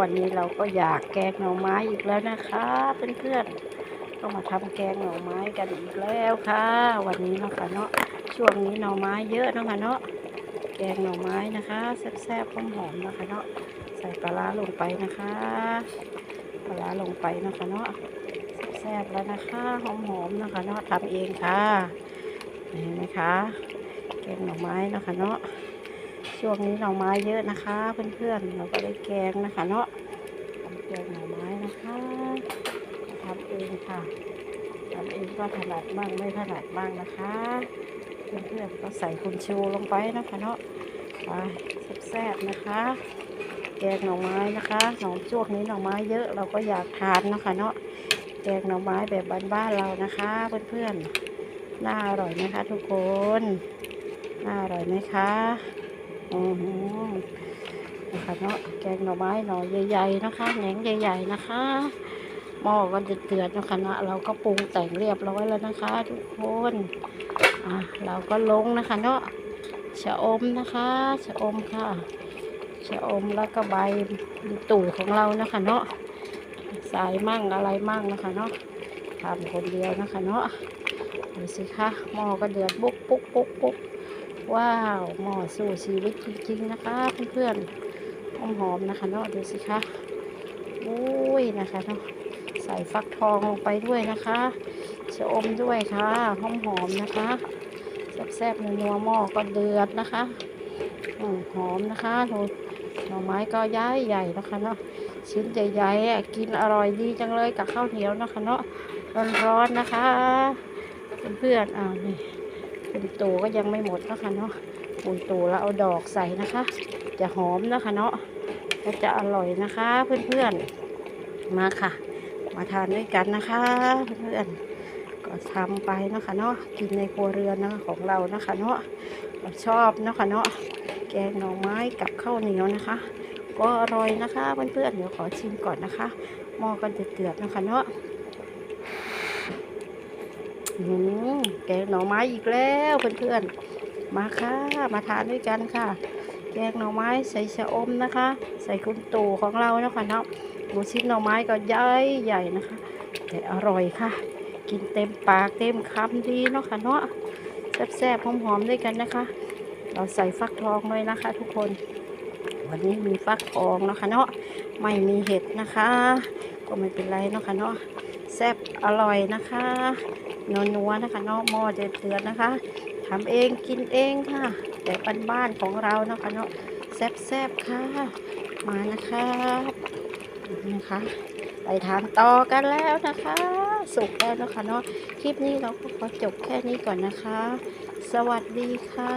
วันนี้เราก็อยากแกงหน่อไม้อีกแล้วนะคะเพื่อนๆก็มาทำแกงหน่อไม้กันอีกแล้วค่ะ วันนี้เนาะค่ะเนาะช่วงนี้หน่อไม้เยอะเนาะค่ะเนาะแกงหน่อไม้นะคะแซ่บๆหอมๆนะคะเนาะใส่ปลาลงไปนะคะปลาลงไปนะคะเนาะแซ่บๆแล้วนะคะหอมๆนะคะเนาะทำเองค่ะเห็นไหมคะแกงหน่อไม้นะคะเนาะ ช่วงนี้หน่อไม้เยอะนะคะ เพื่อนๆ เราก็ได้แกงนะคะ เนาะทำแกงหน่อไม้นะคะทำเองค่ะทำเองก็ถนัดบ้างไม่ถนัดบ้างนะคะ เพื่อนๆก็ใส่คุณชูลงไปนะคะเนาะไปแซ่บๆนะคะ แกงหน่อไม้นะคะหน่อช่วงนี้หน่อไม้เยอะเราก็อยากทานนะคะเนาะแกงหน่อไม้แบบบ้านๆเรานะคะ เพื่อนๆน่าอร่อยไหมคะทุกคนน่าอร่อยไหมคะ อือหือนะคะเนาะแกงหน่อไม้หน่อใหญ่ๆนะคะแหนงใหญ่ ๆ นะคะหม้อก็เดือดนะคะเนาะเราก็ปรุงแต่งเรียบร้อยแล้วนะคะ ทุกคนอะเราก็ลงนะคะ เนาะชะอมนะคะชะอมค่ะชะอมแล้วก็ใบตู่ของเรานะคะเนาะสายมั่งอะไรมั่งนะคะเนาะทำคนเดียวนะคะเนาะดูสิคะหม้อก็เดือดปุ๊กปุ๊กปุ๊กปุ๊ก ว้าวหม้อสู้ชีวิตจริงๆนะคะเพื่อนๆหอมนะคะเนาะดูสิคะอุ้ยนะคะเนาะใส่ฟักทองลงไปด้วยนะคะชะอมด้วยค่ะหอมๆนะคะแซ่บๆนัวหม้อก็เดือดนะคะอหอมนะคะดูหน่อไม้ก็ย้ายใหญ่นะคะเนาะชิ้นใหญ่ๆกินอร่อยดีจังเลยกับข้าวเหนียวนะคะเนาะร้อนๆนะคะเพื่อนๆอ้าวนี่ เป็นตูก็ยังไม่หมดนะคะเนาะปูนตูแล้วเอาดอกใส่นะคะ จะหอมนะคะเนาะและจะอร่อยนะคะ เพื่อนๆมาค่ะ มาทานด้วยกันนะคะ เพื่อนๆก็ทำไปนะคะเนาะกินในครัวเรือนนะคะของเรานะคะเนาะเราชอบนะคะเนาะแกงหน่อไม้กับข้าวเหนียวนะคะ ก็อร่อยนะคะเพื่อนๆเดี๋ยวขอชิมก่อนนะคะมอก็เดือดๆนะคะเนาะ แกงหน่อไม้อีกแล้วเพื่อนๆ มาค่ะ มาทานด้วยกันค่ะ แกงหน่อไม้ใส่ชะอมนะคะ ใส่คุณตู่ของเรานะคะเนาะดูชิ้นหน่อไม้ก็ใหญ่ใหญ่นะคะ แต่อร่อยค่ะ กินเต็มปากเต็มคำดีเนาะค่ะเนาะแซ่บๆหอมๆด้วยกันนะคะ เราใส่ฟักทองด้วยนะคะ ทุกคน วันนี้มีฟักทองนะคะเนาะไม่มีเห็ดนะคะ ก็ไม่เป็นไรเนาะคะเนาะแซ่บอร่อยนะคะนัวๆนะคะเนาะหม้อเดือดๆนะคะทำเองกินเองค่ะ แต่บ้านๆของเรานะคะเนาะแซ่บๆค่ะ มานะคะนะคะไปทานต่อกันแล้วนะคะ สุกแล้วนะคะเนาะคลิปนี้เราก็ขอจบแค่นี้ก่อนนะคะ สวัสดีค่ะ